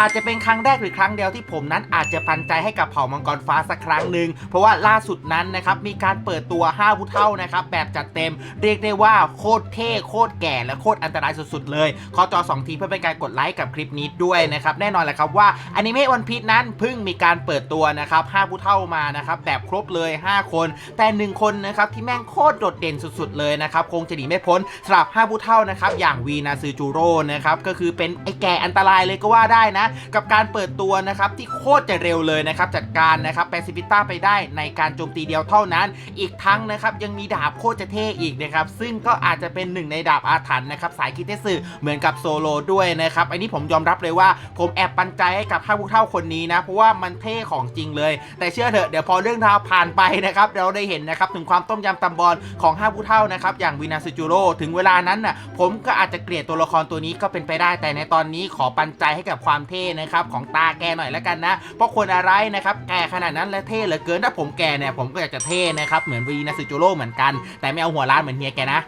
อาจจะเป็นครั้งแรกหรือครั้งเดียวที่ผมนั้นอาจจะปันใจให้กับเผ่ามังกรฟ้าสักครั้งหนึ่งเพราะว่าล่าสุดนั้นนะครับมีการเปิดตัว5ผู้เท่านะครับแบบจัดเต็ม เรียกได้ว่าโคตรเท่โคตรแก่และโคตรอันตรายสุดๆเลยขอจอ2ทีเพื่อเป็นการกดไลค์กับคลิปนี้ด้วยนะครับแน่นอนแหละครับว่าอนิเมะวันพีชนั้นเพิ่งมีการเปิดตัวนะครับ5ผู้เท่ามานะครับแบบครบเลย 5 คน แต่หนึ่งคนนะครับที่แม่งโคตรโดดเด่นสุดๆเลยนะครับคงจะหนีไม่พ้นสำหรับ5ผู้เท่านะครับอย่างวีนาซือจูโร่นะครับก็คือเป็นไอ้แก่อันตรายเลยก็ว่าได้นะกับการเปิดตัวนะครับที่โคตรจะเร็วเลยนะครับจัดการนะครับแปซิฟิต้าไปได้ในการโจมตีเดียวเท่านั้น อีกทั้งนะครับยังมีดาบโคตรจะเท่อีกนะครับซึ่งก็อาจจะเป็นหนึ่งในดาบอาถรรพ์นะครับสายคิเตสึเหมือนกับโซโลด้วยนะครับอันนี้ผมยอมรับเลยว่าผมแอบปันใจให้กับห้าผู้เท่าคนนี้นะเพราะว่ามันเท่ของจริงเลย แต่เชื่อเถอะเดี๋ยวพอเรื่องราวผ่านไปนะครับเราได้เห็นนะครับถึงความต้มยำตำบอลของห้าผู้เท่านะครับอย่างวินาซจูโร่ถึงเวลานั้นน่ะผมก็อาจจะเกลียดตัวละครตัวนี้ก็เป็นไปได้ แต่ในตอนนี้ขอปันใจให้กับความเท่นะครับของตาแกหน่อยแล้วกันนะ เพราะคนอะไรนะครับแกขนาดนั้นและเท่เหลือเกินถ้าผมแกเนี่ยผมก็อยากจะเท่นะครับเหมือนวีนาซจูโร่เหมือนกัน แต่ไม่เอาหัวล้านเหมือนเฮียแกนะ